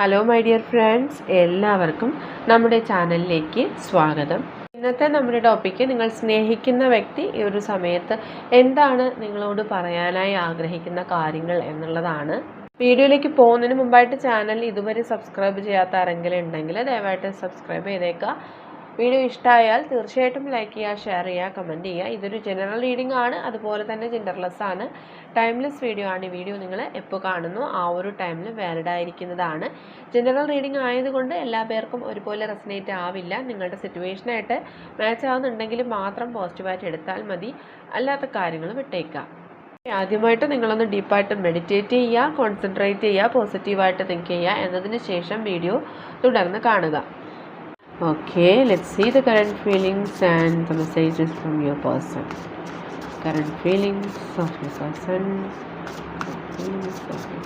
Hello my dear friends എല്ലാവർക്കും നമ്മുടെ ചാനലിലേക്ക് സ്വാഗതം. ഇന്നത്തെ നമ്മുടെ ടോപ്പിക്ക് നിങ്ങൾ സ്നേഹിക്കുന്ന വ്യക്തി ഈ ഒരു സമയത്ത് എന്താണ് നിങ്ങളോട് പറയാനായി ആഗ്രഹിക്കുന്ന കാര്യങ്ങൾ എന്നുള്ളതാണ്. വീഡിയോയിലേക്ക് പോകുന്നതിന് മുമ്പായിട്ട് ചാനൽ ഇതുവരെ സബ്സ്ക്രൈബ് ചെയ്യാത്ത ആരെങ്കിലും ഉണ്ടെങ്കിൽ ദയവായിട്ട് സബ്സ്ക്രൈബ് ചെയ്തേക്കുക. വീഡിയോ ഇഷ്ടമായാൽ തീർച്ചയായിട്ടും ലൈക്ക് ചെയ്യുക ഷെയർ ചെയ്യുക കമന്റ് ചെയ്യുക. ഇതൊരു ജനറൽ റീഡിംഗ് ആണ്. അതുപോലെ തന്നെ ജെൻഡർലെസ് ആണ്. ടൈംലെസ് വീഡിയോ ആണ്. ഈ വീഡിയോ നിങ്ങൾ എപ്പോൾ കാണുന്നു? ആ ഒരു ടൈമിൽ വാലിഡ് ആയിരിക്കുന്നതാണ്. ജനറൽ റീഡിംഗ് ആയതുകൊണ്ട് എല്ലാ പേർക്കും ഒരുപോലെ റെസനേറ്റ് ആവില്ല. നിങ്ങളുടെ സിറ്റുവേഷനായിട്ട് മാച്ച് ആവുന്നുണ്ടെങ്കിൽ മാത്രം പോസിറ്റീവായിട്ട് എടുത്താൽ മതി. അല്ലാത്ത കാര്യങ്ങൾ വിട്ടേക്കാം ആദ്യമായിട്ട് നിങ്ങളൊന്ന് ഡീപ്പായിട്ട് മെഡിറ്റേറ്റ് ചെയ്യുക കോൺസെൻട്രേറ്റ് ചെയ്യുക പോസിറ്റീവായിട്ട് തിങ്ക് ചെയ്യുക എന്നതിന് ശേഷം വീഡിയോ തുടർന്ന് കാണുക. Okay, let's see the current feelings and the messages from your person. Current feelings of your person. Feelings of your.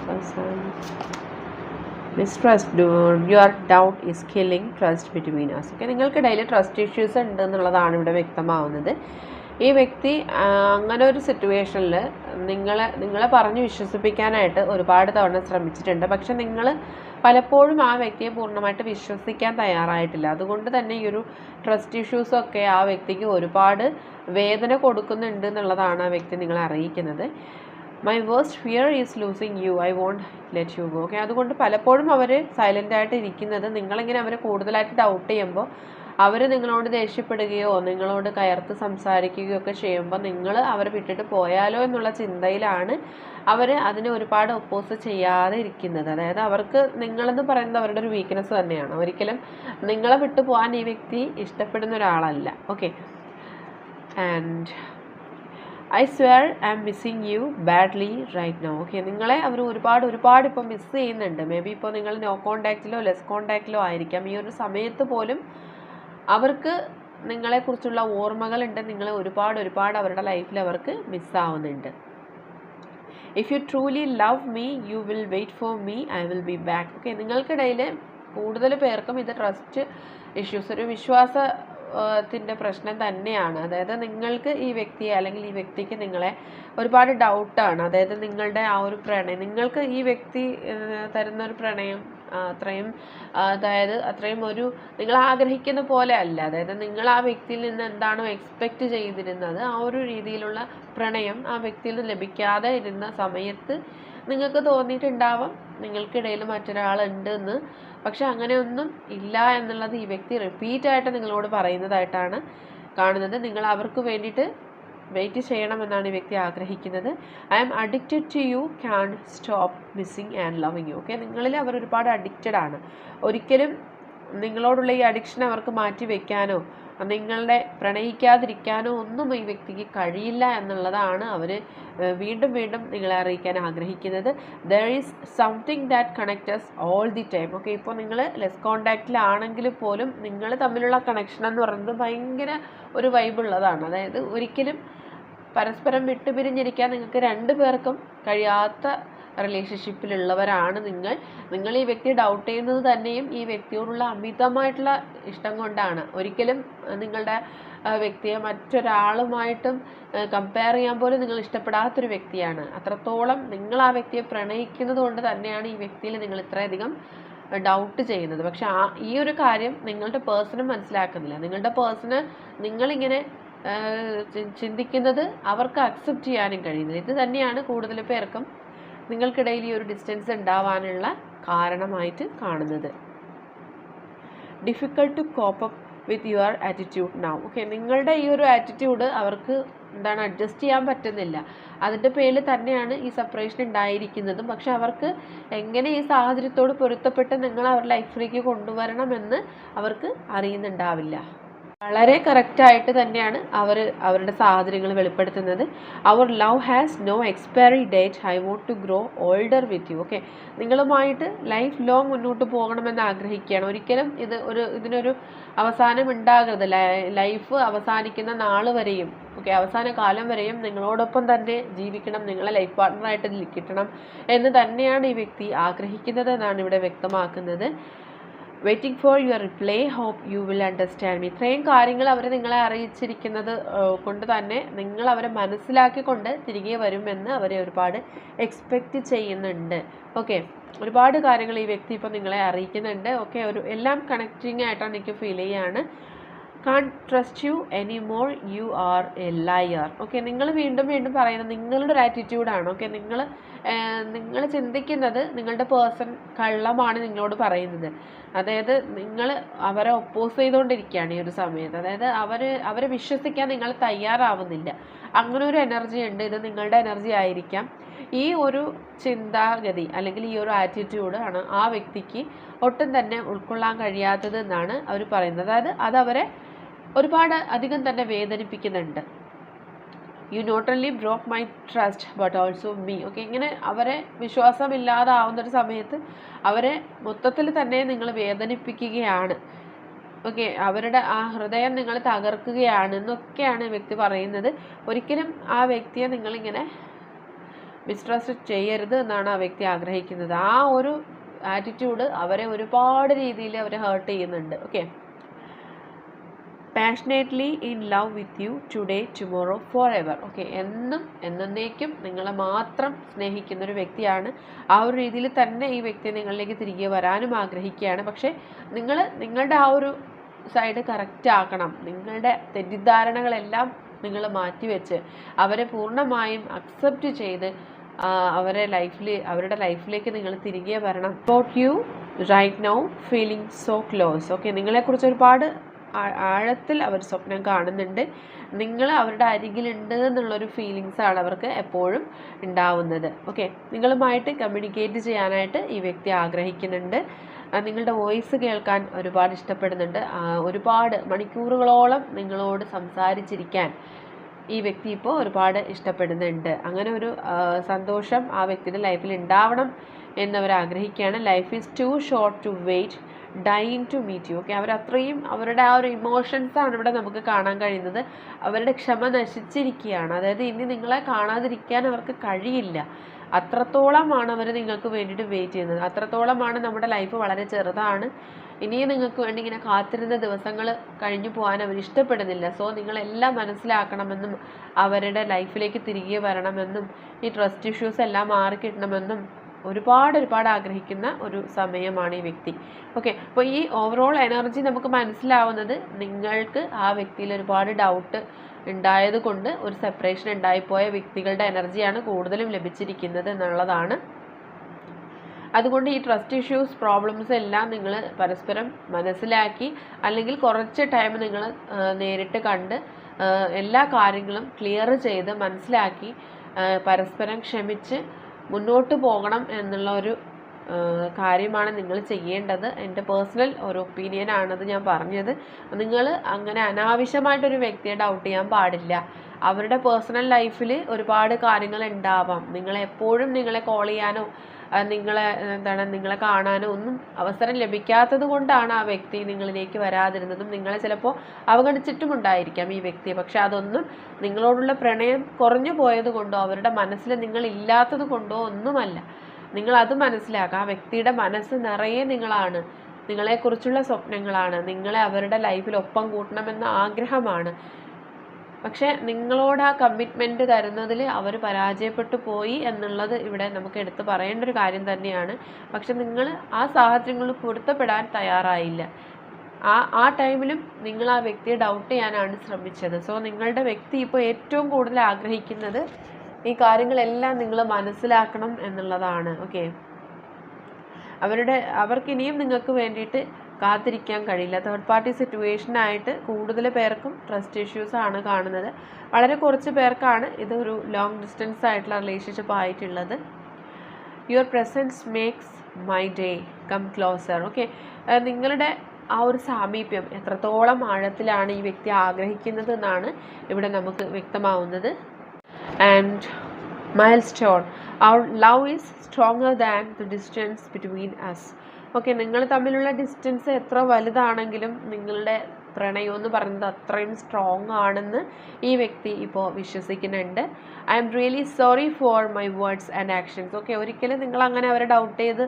Mistrust your doubt is killing trust between us okay നിങ്ങൾക്കിടയിൽ trust issues ഉണ്ട് എന്നുള്ളതാണ് ഇവിടെ വ്യക്തമാവുന്നത് ഈ വ്യക്തി അങ്ങനെ ഒരു സിറ്റുവേഷനിൽ നിങ്ങളെ നിങ്ങളെ പറഞ്ഞ് വിശ്വസിപ്പിക്കാനായിട്ട് ഒരുപാട് തവണ ശ്രമിച്ചിട്ടുണ്ട് പക്ഷെ നിങ്ങൾ പലപ്പോഴും ആ വ്യക്തിയെ പൂർണമായിട്ട് വിശ്വസിക്കാൻ തയ്യാറായിട്ടില്ല. അതുകൊണ്ട് തന്നെ ഈ ഒരു ട്രസ്റ്റ് ഇഷ്യൂസൊക്കെ ആ വ്യക്തിക്ക് ഒരുപാട് വേദന കൊടുക്കുന്നുണ്ട് എന്നുള്ളതാണ് ആ വ്യക്തി നിങ്ങളെ അറിയിക്കുന്നത്. My worst fear is losing you I won't let you go okay അതുകൊണ്ട് പലപ്പോഴും അവർ സൈലന്റ് ആയിട്ട് ഇരിക്കുന്നത് നിങ്ങളിങ്ങനെ അവരെ കൂടുതലായിട്ട് ഡൗട്ട് ചെയ്യുമ്പോൾ അവർ നിങ്ങളോട് ദേഷ്യപ്പെടുകയോ നിങ്ങളോട് കയർത്ത് സംസാരിക്കുകയോ ഒക്കെ ചെയ്യുമ്പോൾ നിങ്ങൾ അവരെ വിട്ടിട്ട് പോയാലോ എന്നുള്ള ചിന്തയിലാണ് അവർ അതിനെ ഒരുപാട് ഒപ്പോസ് ചെയ്യാതെ ഇരിക്കുന്നത്. അതായത് അവർക്ക് നിങ്ങളെന്ന് പറയുന്നത് അവരുടെ ഒരു വീക്ക്നെസ് തന്നെയാണ്. ഒരിക്കലും നിങ്ങളെ വിട്ടു പോകാൻ ഈ വ്യക്തി ഇഷ്ടപ്പെടുന്ന ഒരാളല്ല. Okay and I swear I am missing you badly right no okay നിങ്ങളെ അവർ ഒരുപാട് ഒരുപാട് ഇപ്പോൾ മിസ് ചെയ്യുന്നുണ്ട്. മേ ബി ഇപ്പോൾ നിങ്ങൾ നോ കോണ്ടാക്റ്റിലോ ലെസ് കോണ്ടാക്റ്റിലോ ആയിരിക്കാം. ഈ ഒരു സമയത്ത് പോലും അവർക്ക് നിങ്ങളെക്കുറിച്ചുള്ള ഓർമ്മകളുണ്ട്. നിങ്ങളെ ഒരുപാട് ഒരുപാട് അവരുടെ ലൈഫിൽ അവർക്ക് മിസ്സാവുന്നുണ്ട് if you truly love me you will wait for me I will be back okay നിങ്ങൾക്കിടയിൽ കൂടുതൽ പേർക്കും ഇത് ട്രസ്റ്റ് ഇഷ്യൂസ് ഒരു വിശ്വാസ ത്തിന്റെ പ്രശ്നം തന്നെയാണ്. അതായത് നിങ്ങൾക്ക് ഈ വ്യക്തിയെ അല്ലെങ്കിൽ ഈ വ്യക്തിക്ക് നിങ്ങളെ ഒരുപാട് ഡൗട്ടാണ് അതായത് നിങ്ങളുടെ ആ ഒരു പ്രണയം നിങ്ങൾക്ക് ഈ വ്യക്തി തരുന്ന ഒരു പ്രണയം അത്രയും അതായത് അത്രയും ഒരു നിങ്ങൾ ആഗ്രഹിക്കുന്ന പോലെ അല്ല. അതായത് നിങ്ങൾ ആ വ്യക്തിയിൽ നിന്ന് എന്താണോ എക്സ്പെക്റ്റ് ചെയ്തിരുന്നത് ആ ഒരു രീതിയിലുള്ള പ്രണയം ആ വ്യക്തിയിൽ നിന്ന് ലഭിക്കാതെ ഇരുന്ന സമയത്ത് നിങ്ങൾക്ക് തോന്നിയിട്ടുണ്ടാവാം. നിങ്ങൾക്കിടയിൽ മറ്റൊരാളുണ്ട് എന്ന്. പക്ഷെ അങ്ങനെയൊന്നും ഇല്ല എന്നുള്ളത് ഈ വ്യക്തി റിപ്പീറ്റ് ആയിട്ട് നിങ്ങളോട് പറയുന്നതായിട്ടാണ് കാണുന്നത്. നിങ്ങൾ അവർക്ക് വേണ്ടിയിട്ട് വെയിറ്റ് ചെയ്യണമെന്നാണ് ഈ വ്യക്തി ആഗ്രഹിക്കുന്നത്. I am addicted to you can stop missing and loving you okay നിങ്ങളിൽ അവർ ഒരുപാട് അഡിക്റ്റഡ് ആണ്. ഒരിക്കലും നിങ്ങളോടുള്ള ഈ അഡിക്ഷൻ അവർക്ക് മാറ്റി വെക്കാനോ നിങ്ങളുടെ പ്രണയിക്കാതിരിക്കാനോ ഒന്നും ഈ വ്യക്തിക്ക് കഴിയില്ല എന്നുള്ളതാണ് അവർ വീണ്ടും വീണ്ടും നിങ്ങളെ അറിയിക്കാൻ ആഗ്രഹിക്കുന്നത്. There is something that connect us all the time okay ഇപ്പോൾ നിങ്ങൾ ലെസ് കോണ്ടാക്റ്റിലാണെങ്കിൽ പോലും നിങ്ങൾ തമ്മിലുള്ള കണക്ഷൻ എന്ന് പറയുന്നത് ഭയങ്കര ഒരു വൈബുള്ളതാണ് അതായത് ഒരിക്കലും പരസ്പരം വിട്ടുപിരിഞ്ഞിരിക്കാൻ നിങ്ങൾക്ക് രണ്ടു പേർക്കും കഴിയാത്ത റിലേഷൻഷിപ്പിലുള്ളവരാണ് നിങ്ങൾ. നിങ്ങൾ ഈ വ്യക്തി ഡൗട്ട് ചെയ്യുന്നത് തന്നെയും ഈ വ്യക്തിയോടുള്ള അമിതമായിട്ടുള്ള ഇഷ്ടം കൊണ്ടാണ്. ഒരിക്കലും നിങ്ങളുടെ വ്യക്തിയെ മറ്റൊരാളുമായിട്ടും കമ്പയർ ചെയ്യാൻ പോലും നിങ്ങൾ ഇഷ്ടപ്പെടാത്തൊരു വ്യക്തിയാണ്. അത്രത്തോളം നിങ്ങൾ ആ വ്യക്തിയെ പ്രണയിക്കുന്നത് കൊണ്ട് തന്നെയാണ് ഈ വ്യക്തിയിൽ നിങ്ങൾ ഇത്രയധികം ഡൗട്ട് ചെയ്യുന്നത്. പക്ഷെ ആ ഈ ഒരു കാര്യം നിങ്ങളുടെ പേഴ്സണും മനസ്സിലാക്കുന്നില്ല. നിങ്ങളുടെ പേഴ്സണ് നിങ്ങളിങ്ങനെ ചിന്തിക്കുന്നത് അവർക്ക് അക്സെപ്റ്റ് ചെയ്യാനും കഴിയുന്നില്ല. ഇത് തന്നെയാണ് കൂടുതൽ പേർക്കും നിങ്ങൾക്കിടയിൽ ഈ ഒരു ഡിസ്റ്റൻസ് ഉണ്ടാവാനുള്ള കാരണമായിട്ട് കാണുന്നത്. Difficult to cope up with your attitude now okay നിങ്ങളുടെ ഈ ഒരു ആറ്റിറ്റ്യൂഡ് അവർക്ക് എന്താണ് അഡ്ജസ്റ്റ് ചെയ്യാൻ പറ്റുന്നില്ല. അതിന്റെ പേരിൽ തന്നെയാണ് ഈ സെപ്പറേഷൻ ഉണ്ടായിരിക്കുന്നതും. പക്ഷെ അവർക്ക് എങ്ങനെ ഈ സാഹചര്യത്തോട് പൊരുത്തപ്പെട്ട് നിങ്ങൾ അവരുടെ ലൈഫിലേക്ക് കൊണ്ടുവരണമെന്ന് അവർക്ക് അറിയുന്നുണ്ടാവില്ല. വളരെ കറക്റ്റായിട്ട് തന്നെയാണ് അവർ അവരുടെ സാഹചര്യങ്ങൾ വെളിപ്പെടുത്തുന്നത്. Our love has no expiry date I want to grow older with you okay നിങ്ങളുമായിട്ട് ലൈഫ് ലോങ് മുന്നോട്ട് പോകണമെന്ന് ആഗ്രഹിക്കുകയാണ്. ഒരിക്കലും ഇത് ഒരു ഇതിനൊരു അവസാനം ഉണ്ടാകരുത്. ലൈഫ് അവസാനിക്കുന്ന നാൾ വരെയും ഓക്കെ അവസാന കാലം വരെയും നിങ്ങളോടൊപ്പം തന്നെ ജീവിക്കണം. നിങ്ങളെ ലൈഫ് പാർട്ട്ണറായിട്ട് കിട്ടണം എന്ന് തന്നെയാണ് ഈ വ്യക്തി ആഗ്രഹിക്കുന്നത് എന്നാണ് ഇവിടെ വ്യക്തമാക്കുന്നത്. Waiting for your reply hope you will understand me ഇത്രയും കാര്യങ്ങൾ അവർ നിങ്ങളെ അറിയിച്ചിരിക്കുന്നത് കൊണ്ട് തന്നെ നിങ്ങൾ അവരെ മനസ്സിലാക്കിക്കൊണ്ട് തിരികെ വരുമെന്ന് അവരെ ഒരുപാട് എക്സ്പെക്റ്റ് ചെയ്യുന്നുണ്ട്. ഓക്കെ ഒരുപാട് കാര്യങ്ങൾ ഈ വ്യക്തി ഇപ്പോൾ നിങ്ങളെ അറിയിക്കുന്നുണ്ട്. ഓക്കെ ഒരു എല്ലാം കണക്റ്റിംഗ് ആയിട്ടാണ് എനിക്ക് ഫീൽ ചെയ്യാണ്. Can trust you any more you are a liar okay നിങ്ങൾ വീണ്ടും വീണ്ടും പറയുന്നത് നിങ്ങളുടെ ഒരു ആറ്റിറ്റ്യൂഡാണ് ഓക്കെ നിങ്ങൾ നിങ്ങൾ ചിന്തിക്കുന്നത് നിങ്ങളുടെ പേഴ്സൺ കള്ളമാണ് നിങ്ങളോട് പറയുന്നത്. അതായത് നിങ്ങൾ അവരെ ഒപ്പോസ് ചെയ്തുകൊണ്ടിരിക്കുകയാണ് ഈ ഒരു സമയത്ത്. അതായത് അവർ അവരെ വിശ്വസിക്കാൻ നിങ്ങൾ തയ്യാറാവുന്നില്ല. അങ്ങനെ ഒരു എനർജി ഉണ്ട്. ഇത് നിങ്ങളുടെ എനർജി ആയിരിക്കാം. ഈ ഒരു ചിന്താഗതി അല്ലെങ്കിൽ ഈ ഒരു ആറ്റിറ്റ്യൂഡ് ആണ് ആ വ്യക്തിക്ക് ഒട്ടും തന്നെ ഉൾക്കൊള്ളാൻ കഴിയാത്തത് എന്നാണ് അവർ പറയുന്നത്. അതായത് അതവരെ ഒരുപാട് അധികം തന്നെ വേദനിപ്പിക്കുന്നുണ്ട്. You not only broke my trust but also me okay ഇങ്ങനെ അവരെ വിശ്വാസമില്ലാതാവുന്ന ഒരു സമയത്ത് അവരെ മൊത്തത്തിൽ തന്നെ നിങ്ങൾ വേദനിപ്പിക്കുകയാണ്. ഓക്കെ അവരുടെ ആ ഹൃദയം നിങ്ങൾ തകർക്കുകയാണ് എന്നൊക്കെയാണ് വ്യക്തി പറയുന്നത്. ഒരിക്കലും ആ വ്യക്തിയെ നിങ്ങളിങ്ങനെ മിസ്ട്രസ്റ്റ് ചെയ്യരുത് എന്നാണ് ആ വ്യക്തി ആഗ്രഹിക്കുന്നത്. ആ ഒരു ആറ്റിറ്റ്യൂഡ് അവരെ ഒരുപാട് രീതിയിൽ അവരെ ഹേർട്ട് ചെയ്യുന്നുണ്ട്. Okay passionately in love with you today tomorrow forever okay എന്നും എന്നേക്കും നിങ്ങളെ മാത്രം സ്നേഹിക്കുന്ന ഒരു വ്യക്തിയാണ്. ആ ഒരു രീതിയിൽ തന്നെ ഈ വ്യക്തി നിങ്ങളിലേക്ക് തിരികെ വരാനും ആഗ്രഹിക്കുകയാണ്. പക്ഷേ നിങ്ങൾ നിങ്ങളുടെ ആ ഒരു സൈഡ് കറക്റ്റ് ആക്കണം. നിങ്ങളുടെ തെറ്റിദ്ധാരണകളെല്ലാം നിങ്ങൾ മാറ്റിവെച്ച് അവരെ പൂർണമായും അക്സെപ്റ്റ് ചെയ്ത് അവരെ ലൈഫിൽ അവരുടെ ലൈഫിലേക്ക് നിങ്ങൾ തിരികെ വരണം. About you right now feeling so close okay നിങ്ങളെക്കുറിച്ച് ഒരുപാട് ആഴത്തിൽ അവർ സ്വപ്നം കാണുന്നുണ്ട്. നിങ്ങൾ അവരുടെ അരികിലുണ്ട് എന്നുള്ളൊരു ഫീലിങ്സ് ആണ് അവർക്ക് എപ്പോഴും ഉണ്ടാവുന്നത്. ഓക്കെ നിങ്ങളുമായിട്ട് കമ്മ്യൂണിക്കേറ്റ് ചെയ്യാനായിട്ട് ഈ വ്യക്തി ആഗ്രഹിക്കുന്നുണ്ട്. നിങ്ങളുടെ വോയിസ് കേൾക്കാൻ ഒരുപാട് ഇഷ്ടപ്പെടുന്നുണ്ട്. ഒരുപാട് മണിക്കൂറുകളോളം നിങ്ങളോട് സംസാരിച്ചിരിക്കാൻ ഈ വ്യക്തി ഇപ്പോൾ ഒരുപാട് ഇഷ്ടപ്പെടുന്നുണ്ട്. അങ്ങനെ ഒരു സന്തോഷം ആ വ്യക്തിയുടെ ലൈഫിൽ ഉണ്ടാവണം എന്നവർ ആഗ്രഹിക്കുകയാണ്. Life is too short to wait dying to meet you okay അവർ അത്രയും അവരുടെ ആ ഒരു ഇമോഷൻസാണ് ഇവിടെ നമുക്ക് കാണാൻ കഴിയുന്നത്. അവരുടെ ക്ഷമ നശിച്ചിരിക്കുകയാണ്. അതായത് ഇനി നിങ്ങളെ കാണാതിരിക്കാൻ അവർക്ക് കഴിയില്ല. അത്രത്തോളമാണ് അവർ നിങ്ങൾക്ക് വേണ്ടിയിട്ട് വെയിറ്റ് ചെയ്യുന്നത്. അത്രത്തോളമാണ് നമ്മുടെ ലൈഫ് വളരെ ചെറുതാണ്. ഇനിയും നിങ്ങൾക്ക് വേണ്ടി ഇങ്ങനെ കാത്തിരുന്ന ദിവസങ്ങൾ കഴിഞ്ഞു പോകാൻ അവർ ഇഷ്ടപ്പെടുന്നില്ല. സോ നിങ്ങളെല്ലാം മനസ്സിലാക്കണമെന്നും അവരുടെ ലൈഫിലേക്ക് തിരികെ വരണമെന്നും ഈ ട്രസ്റ്റ് ഇഷ്യൂസ് എല്ലാം മാറിക്കിട്ടണമെന്നും ഒരുപാട് ഒരുപാട് ആഗ്രഹിക്കുന്ന ഒരു സമയമാണ് ഈ വ്യക്തി. ഓക്കെ അപ്പോൾ ഈ ഓവറോൾ എനർജി നമുക്ക് മനസ്സിലാവുന്നത് നിങ്ങൾക്ക് ആ വ്യക്തിയിൽ ഒരുപാട് ഡൗട്ട് ഉണ്ടായത് കൊണ്ട് ഒരു സെപ്പറേഷൻ ഉണ്ടായിപ്പോയ വ്യക്തികളുടെ എനർജിയാണ് കൂടുതലും ലഭിച്ചിരിക്കുന്നത് എന്നുള്ളതാണ്. അതുകൊണ്ട് ഈ ട്രസ്റ്റ് ഇഷ്യൂസ് പ്രോബ്ലംസ് എല്ലാം നിങ്ങൾ പരസ്പരം മനസ്സിലാക്കി അല്ലെങ്കിൽ കുറച്ച് ടൈം നിങ്ങൾ നേരിട്ട് കണ്ട് എല്ലാ കാര്യങ്ങളും ക്ലിയർ ചെയ്ത് മനസ്സിലാക്കി പരസ്പരം ക്ഷമിച്ച് മുന്നോട്ട് പോകണം എന്നുള്ള ഒരു കാര്യമാണ് നിങ്ങൾ ചെയ്യേണ്ടത്. എന്റെ പേഴ്സണൽ ഒരു ഒപ്പീനിയൻ ആണത് ഞാൻ പറഞ്ഞത്. നിങ്ങൾ അങ്ങനെ അനാവശ്യമായിട്ടൊരു വ്യക്തിയെ ഡൗട്ട് ചെയ്യാൻ പാടില്ല. അവരുടെ പേഴ്സണൽ ലൈഫിൽ ഒരുപാട് കാര്യങ്ങൾ ഉണ്ടാവാം. നിങ്ങളെപ്പോഴും നിങ്ങളെ കോൾ ചെയ്യാനോ നിങ്ങളെ എന്താണ് നിങ്ങളെ കാണാനോ ഒന്നും അവസരം ലഭിക്കാത്തത് കൊണ്ടാണ് ആ വ്യക്തി നിങ്ങളിലേക്ക് വരാതിരുന്നതും നിങ്ങളെ ചിലപ്പോൾ അവഗണിച്ചിട്ടുമുണ്ടായിരിക്കാം ഈ വ്യക്തിയെ. പക്ഷെ അതൊന്നും നിങ്ങളോടുള്ള പ്രണയം കുറഞ്ഞു പോയത് കൊണ്ടോ അവരുടെ മനസ്സിൽ നിങ്ങൾ ഇല്ലാത്തത് കൊണ്ടോ ഒന്നുമല്ല. നിങ്ങൾ അത് മനസ്സിലാക്കുക. ആ വ്യക്തിയുടെ മനസ്സ് നിറയെ നിങ്ങളാണ്. നിങ്ങളെക്കുറിച്ചുള്ള സ്വപ്നങ്ങളാണ്. നിങ്ങളെ അവരുടെ ലൈഫിൽ ഒപ്പം കൂട്ടണമെന്ന ആഗ്രഹമാണ്. പക്ഷേ നിങ്ങളോട് ആ കമ്മിറ്റ്മെന്റ് തരുന്നതിൽ അവർ പരാജയപ്പെട്ടു പോയി എന്നുള്ളത് ഇവിടെ നമുക്ക് എടുത്തു പറയേണ്ട ഒരു കാര്യം തന്നെയാണ്. പക്ഷെ നിങ്ങൾ ആ സാഹചര്യങ്ങളിൽ പൊരുത്തപ്പെടാൻ തയ്യാറായില്ല. ആ ആ ടൈമിലും നിങ്ങൾ ആ വ്യക്തിയെ ഡൗട്ട് ചെയ്യാനാണ് ശ്രമിച്ചത്. സോ നിങ്ങളുടെ വ്യക്തി ഇപ്പോൾ ഏറ്റവും കൂടുതൽ ആഗ്രഹിക്കുന്നത് ഈ കാര്യങ്ങളെല്ലാം നിങ്ങൾ മനസ്സിലാക്കണം എന്നുള്ളതാണ്. ഓക്കെ അവരുടെ അവർക്കിനിയും നിങ്ങൾക്ക് വേണ്ടിയിട്ട് കാത്തിരിക്കാൻ കഴിയില്ല. തേർഡ് പാർട്ടി സിറ്റുവേഷനായിട്ട് കൂടുതൽ പേർക്കും ട്രസ്റ്റ് ഇഷ്യൂസ് ആണ് കാണുന്നത്. വളരെ കുറച്ച് പേർക്കാണ് ഇതൊരു ലോങ് ഡിസ്റ്റൻസ് ആയിട്ടുള്ള റിലേഷൻഷിപ്പ് ആയിട്ടുള്ളത്. Your presence makes my day come closer okay നിങ്ങളുടെ ആ ഒരു സാമീപ്യം എത്രത്തോളം ആഴത്തിലാണ് ഈ വ്യക്തി ആഗ്രഹിക്കുന്നത് എന്നാണ് ഇവിടെ നമുക്ക് വ്യക്തമാവുന്നത്. And milestone our love is stronger than the distance between us okay നിങ്ങൾ തമ്മിലുള്ള ഡിസ്റ്റൻസ് എത്ര വലുതാണെങ്കിലും നിങ്ങളുടെ പ്രണയം എന്ന് പറയുന്നത് അത്രയും സ്ട്രോങ് ആണെന്ന് ഈ വ്യക്തി ഇപ്പോൾ വിശ്വസിക്കുന്നുണ്ട്. I'm really sorry for my words and actions okay ഒരിക്കലും നിങ്ങൾ അങ്ങനെ അവരെ ഡൗട്ട് ചെയ്ത്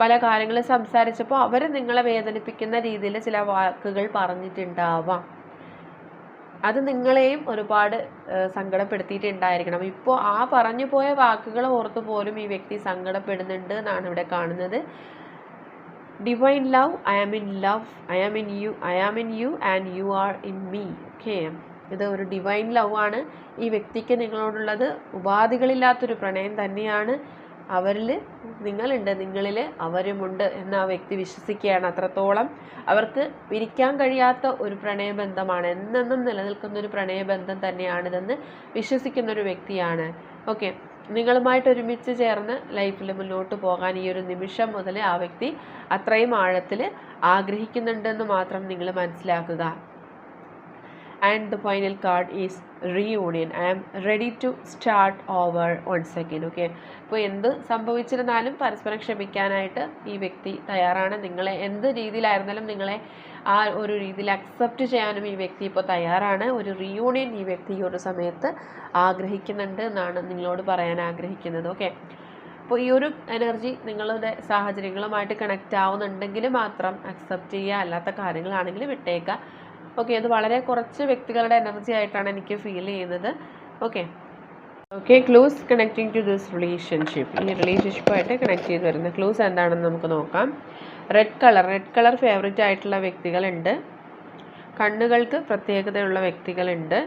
പല കാര്യങ്ങളും സംസാരിച്ചപ്പോൾ അവർ നിങ്ങളെ വേദനിപ്പിക്കുന്ന രീതിയിൽ ചില വാക്കുകൾ പറഞ്ഞിട്ടുണ്ടാവാം. അത് നിങ്ങളെയും ഒരുപാട് സങ്കടപ്പെടുത്തിയിട്ടുണ്ടായിരിക്കണം. ഇപ്പോൾ ആ പറഞ്ഞു പോയ വാക്കുകൾ ഓർത്ത് പോലും ഈ വ്യക്തി സങ്കടപ്പെടുന്നുണ്ട് എന്നാണ് ഇവിടെ കാണുന്നത്. Divine love I am in love I am in you I am in you and you are in me okay ഇത് ഒരു ഡിവൈൻ ലവ് ആണ്. ഈ വ്യക്തിക്ക് നിങ്ങളോടുള്ളത് ഉപാധികളില്ലാത്തൊരു പ്രണയം തന്നെയാണ്. അവരിൽ നിങ്ങളുണ്ട് നിങ്ങളിൽ അവരുമുണ്ട് എന്ന് ആ വ്യക്തി വിശ്വസിക്കുകയാണ് അത്രത്തോളം. അവർക്ക് പിരിക്കാൻ കഴിയാത്ത ഒരു പ്രണയബന്ധമാണ്. എന്നെന്നും നിലനിൽക്കുന്ന ഒരു പ്രണയബന്ധം തന്നെയാണിതെന്ന് വിശ്വസിക്കുന്ന ഒരു വ്യക്തിയാണ്. ഓക്കെ നിങ്ങളുമായിട്ട് ഒരുമിച്ച് ചേർന്ന് ലൈഫിൽ മുന്നോട്ട് പോകാൻ ഈ ഒരു നിമിഷം മുതൽ ആ വ്യക്തി അത്രയും ആഴത്തിൽ ആഗ്രഹിക്കുന്നുണ്ടെന്ന് മാത്രം നിങ്ങൾ മനസ്സിലാക്കുക. And the final card is reunion I am ready to start over one second okay ഇപ്പോൾ എന്ത് സംഭവിച്ചിരുന്നാലും പരസ്പരം ക്ഷമിക്കാനായിട്ട് ഈ വ്യക്തി തയ്യാറാണ്. നിങ്ങളെ എന്ത് രീതിയിലായിരുന്നാലും നിങ്ങളെ ആ ഒരു രീതിയിൽ അക്സെപ്റ്റ് ചെയ്യാനും ഈ വ്യക്തി ഇപ്പോൾ തയ്യാറാണ്. ഒരു റിയൂണിയൻ ഈ വ്യക്തി ഈ ഒരു സമയത്ത് ആഗ്രഹിക്കുന്നുണ്ട് എന്നാണ് നിങ്ങളോട് പറയാൻ ആഗ്രഹിക്കുന്നത്. ഓക്കെ അപ്പോൾ ഈ ഒരു എനർജി നിങ്ങളുടെ സാഹചര്യങ്ങളുമായിട്ട് കണക്റ്റ് ആവുന്നുണ്ടെങ്കിൽ മാത്രം അക്സെപ്റ്റ് ചെയ്യുക. അല്ലാത്ത കാര്യങ്ങളാണെങ്കിൽ വിട്ടേക്കുക. ഓക്കെ അത് വളരെ കുറച്ച് വ്യക്തികളുടെ എനർജി ആയിട്ടാണ് എനിക്ക് ഫീൽ ചെയ്യുന്നത്. Okay okay clues connecting to this relationship ഈ റിലേഷൻഷിപ്പായിട്ട് കണക്ട് ചെയ്ത് വരുന്ന ക്ലൂസ് എന്താണെന്ന് നമുക്ക് നോക്കാം. Red colour red colour favourite ആയിട്ടുള്ള വ്യക്തികളുണ്ട്. കണ്ണുകൾക്ക് പ്രത്യേകതയുള്ള വ്യക്തികളുണ്ട്.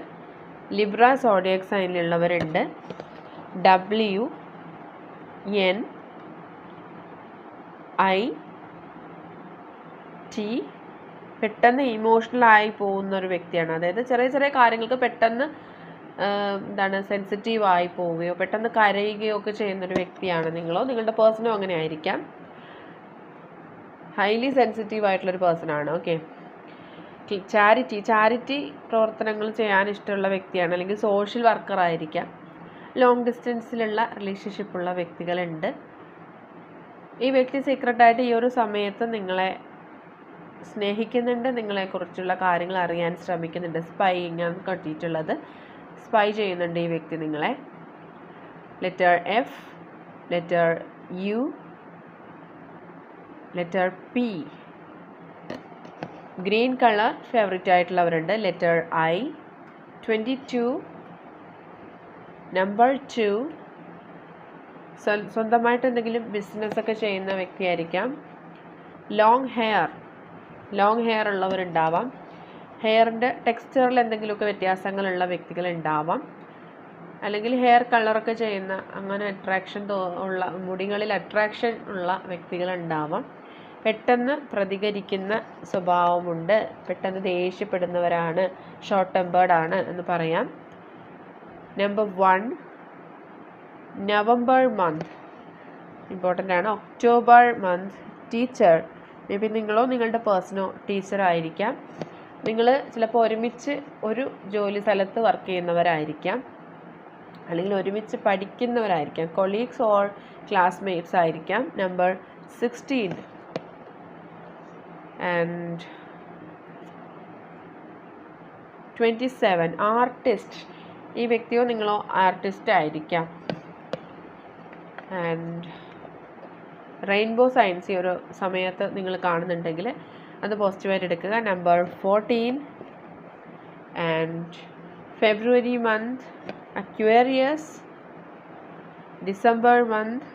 ലിബ്ര സോഡിയക് സൈനിലുള്ളവരുണ്ട് ഡബ്ല്യു എൻ ഐ ടി പെട്ടെന്ന് ഇമോഷണൽ ആയി പോകുന്ന ഒരു വ്യക്തിയാണ്. അതായത് ചെറിയ ചെറിയ കാര്യങ്ങൾക്ക് പെട്ടെന്ന് എന്താണ് സെൻസിറ്റീവ് ആയി പോവുകയോ പെട്ടെന്ന് കരയുകയോ ഒക്കെ ചെയ്യുന്ന ഒരു വ്യക്തിയാണ് നിങ്ങളോ. നിങ്ങളുടെ പേഴ്സണോ അങ്ങനെ ആയിരിക്കാം. ഹൈലി സെൻസിറ്റീവ് ആയിട്ടുള്ളൊരു പേഴ്സൺ ആണ് ഓക്കെ ചാരിറ്റി ചാരിറ്റി പ്രവർത്തനങ്ങൾ ചെയ്യാൻ ഇഷ്ടമുള്ള വ്യക്തിയാണ് അല്ലെങ്കിൽ സോഷ്യൽ വർക്കർ ആയിരിക്കാം. ലോങ് ഡിസ്റ്റൻസിലുള്ള റിലേഷൻഷിപ്പ് ഉള്ള വ്യക്തികളുണ്ട്. ഈ വ്യക്തി സീക്രട്ടായിട്ട് ഈ ഒരു സമയത്ത് നിങ്ങളെ സ്നേഹിക്കുന്നുണ്ട് നിങ്ങളെക്കുറിച്ചുള്ള കാര്യങ്ങൾ അറിയാൻ ശ്രമിക്കുന്നുണ്ട്. സ്പൈയിങ് ആണ് കട്ടിയിട്ടുള്ളത്. സ്പൈ ചെയ്യുന്നുണ്ട് ഈ വ്യക്തി നിങ്ങളെ. Letter F letter U letter P green colour favourite ആയിട്ടുള്ളവരുണ്ട്. Letter I twenty two number two സ്വന്തമായിട്ട് എന്തെങ്കിലും ബിസിനസ്സൊക്കെ ചെയ്യുന്ന വ്യക്തിയായിരിക്കാം. ലോങ് ഹെയർ ലോങ് ഹെയർ ഉള്ളവരുണ്ടാവാം. ഹെയറിന്റെ ടെക്സ്ചറിൽ എന്തെങ്കിലുമൊക്കെ വ്യത്യാസങ്ങളുള്ള വ്യക്തികളുണ്ടാവാം. അല്ലെങ്കിൽ ഹെയർ കളറൊക്കെ ചെയ്യുന്ന അങ്ങനെ അട്രാക്ഷൻ ഉള്ള മുടികളിൽ അട്രാക്ഷൻ ഉള്ള വ്യക്തികളുണ്ടാവാം. പെട്ടെന്ന് പ്രതികരിക്കുന്ന സ്വഭാവമുണ്ട്. പെട്ടെന്ന് ദേഷ്യപ്പെടുന്നവരാണ്. ഷോർട്ട് ടെമ്പേർഡ് ആണ് എന്ന് പറയാം. Number one November month important ആണ്. October month teacher maybe നിങ്ങളോ നിങ്ങളുടെ പേഴ്സണോ ടീച്ചർ ആയിരിക്കാം. നിങ്ങൾ ചിലപ്പോൾ ഒരുമിച്ച് ഒരു ജോലി സ്ഥലത്ത് വർക്ക് ചെയ്യുന്നവരായിരിക്കാം. അല്ലെങ്കിൽ ഒരുമിച്ച് പഠിക്കുന്നവരായിരിക്കാം. കൊളീഗ്സ് ഓർ ക്ലാസ്മേറ്റ്സ് ആയിരിക്കാം. Number sixteen twenty seven artist ഈ വ്യക്തിയോ നിങ്ങളോ ആർട്ടിസ്റ്റ് ആയിരിക്കാം. ആൻഡ് റെയിൻബോ സയൻസ് ഈ ഒരു സമയത്ത് നിങ്ങൾ കാണുന്നുണ്ടെങ്കിൽ അത് പോസിറ്റീവായിട്ട് എടുക്കുക. Number fourteen and February month Aquarius December month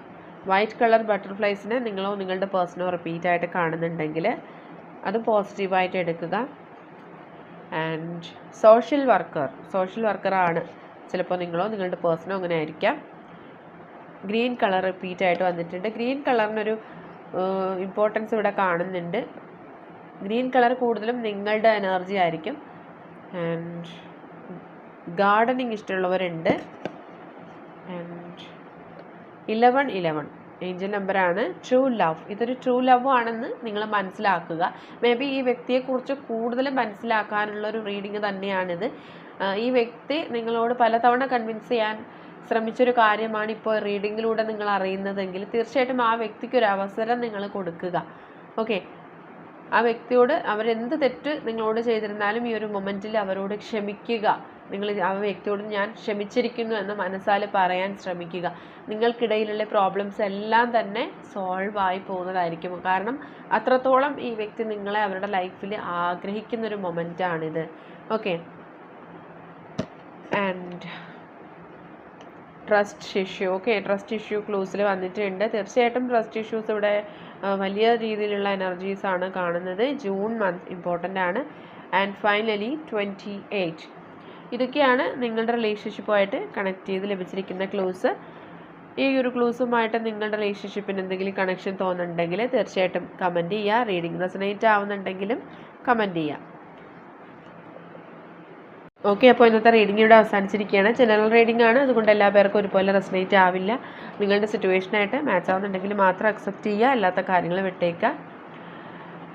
white colour ബട്ടർഫ്ലൈസിനെ നിങ്ങളോ നിങ്ങളുടെ പേഴ്സണോ റിപ്പീറ്റായിട്ട് കാണുന്നുണ്ടെങ്കിൽ അത് പോസിറ്റീവായിട്ട് എടുക്കുക. ആൻഡ് സോഷ്യൽ വർക്കർ സോഷ്യൽ വർക്കറാണ് ചിലപ്പോൾ നിങ്ങളോ നിങ്ങളുടെ പേഴ്സണോ അങ്ങനെ ആയിരിക്കാം. ഗ്രീൻ കളർ റിപ്പീറ്റ് ആയിട്ട് വന്നിട്ടുണ്ട്. ഗ്രീൻ കളറിനൊരു ഇമ്പോർട്ടൻസ് ഇവിടെ കാണുന്നുണ്ട്. ഗ്രീൻ കളർ കൂടുതലും നിങ്ങളുടെ എനർജി ആയിരിക്കും. ആൻഡ് ഗാർഡനിങ് ഇഷ്ടമുള്ളവരുണ്ട്. ആൻഡ് ഇലവൺ ഇലവൺ ഏഞ്ചൽ നമ്പറാണ്. ട്രൂ ലവ് ഇതൊരു ട്രൂ ലവ് ആണെന്ന് നിങ്ങൾ മനസ്സിലാക്കുക. മേ ബി ഈ വ്യക്തിയെക്കുറിച്ച് കൂടുതൽ മനസ്സിലാക്കാനുള്ള ഒരു റീഡിങ് തന്നെയാണിത് ഈ വ്യക്തി നിങ്ങളോട് പലതവണ കൺവിൻസ് ചെയ്യാൻ ശ്രമിച്ചൊരു കാര്യമാണ് ഇപ്പോൾ റീഡിങ്ങിലൂടെ നിങ്ങൾ അറിയുന്നതെങ്കിൽ തീർച്ചയായിട്ടും ആ വ്യക്തിക്ക് ഒരു അവസരം നിങ്ങൾ കൊടുക്കുക. ഓക്കെ ആ വ്യക്തിയോട് അവരെന്ത് തെറ്റ് നിങ്ങളോട് ചെയ്തിരുന്നാലും ഈ ഒരു മൊമെന്റിൽ അവരോട് ക്ഷമിക്കുക. നിങ്ങൾ ആ വ്യക്തിയോട് ഞാൻ ക്ഷമിച്ചിരിക്കുന്നു എന്ന് മനസ്സാൽ പറയാൻ ശ്രമിക്കുക. നിങ്ങൾക്കിടയിലുള്ള പ്രോബ്ലംസ് എല്ലാം തന്നെ സോൾവ് ആയി പോകുന്നതായിരിക്കും. കാരണം അത്രത്തോളം ഈ വ്യക്തി നിങ്ങളെ അവരുടെ ലൈഫിൽ ആഗ്രഹിക്കുന്ന ഒരു മൊമെന്റാണിത് okay and trust issue okay trust issue ക്ലൂസിൽ വന്നിട്ടുണ്ട്. തീർച്ചയായിട്ടും ട്രസ്റ്റ് ഇഷ്യൂസ് ഇവിടെ വലിയ രീതിയിലുള്ള എനർജീസാണ് കാണുന്നത്. ജൂൺ മന്ത് ഇമ്പോർട്ടന്റ് ആണ്. ആൻഡ് ഫൈനലി ട്വന്റി എയ്റ്റ് ഇതൊക്കെയാണ് നിങ്ങളുടെ റിലേഷൻഷിപ്പുമായിട്ട് കണക്ട് ചെയ്ത് ലഭിച്ചിരിക്കുന്ന ക്ലൂസ് ഈ ഒരു ക്ലൂസുമായിട്ട് നിങ്ങളുടെ റിലേഷൻഷിപ്പിന് എന്തെങ്കിലും കണക്ഷൻ തോന്നുന്നുണ്ടെങ്കിൽ തീർച്ചയായിട്ടും കമന്റ് ചെയ്യുക റീഡിംഗ് റെസനേറ്റ് ആവുന്നുണ്ടെങ്കിലും കമന്റ് ചെയ്യുക ഓക്കെ അപ്പോൾ ഇന്നത്തെ റീഡിംഗ് ഇവിടെ അവസാനിച്ചിരിക്കുകയാണ്. ജനറൽ റീഡിംഗ് ആണ്. അതുകൊണ്ട് എല്ലാ പേർക്കും ഒരുപോലെ റെസനേറ്റ് ആവില്ല. നിങ്ങളുടെ സിറ്റുവേഷനായിട്ട് മാച്ച് ആവുന്നുണ്ടെങ്കിൽ മാത്രം അക്സെപ്റ്റ് ചെയ്യുക അല്ലാത്ത കാര്യങ്ങൾ വിട്ടേക്കുക.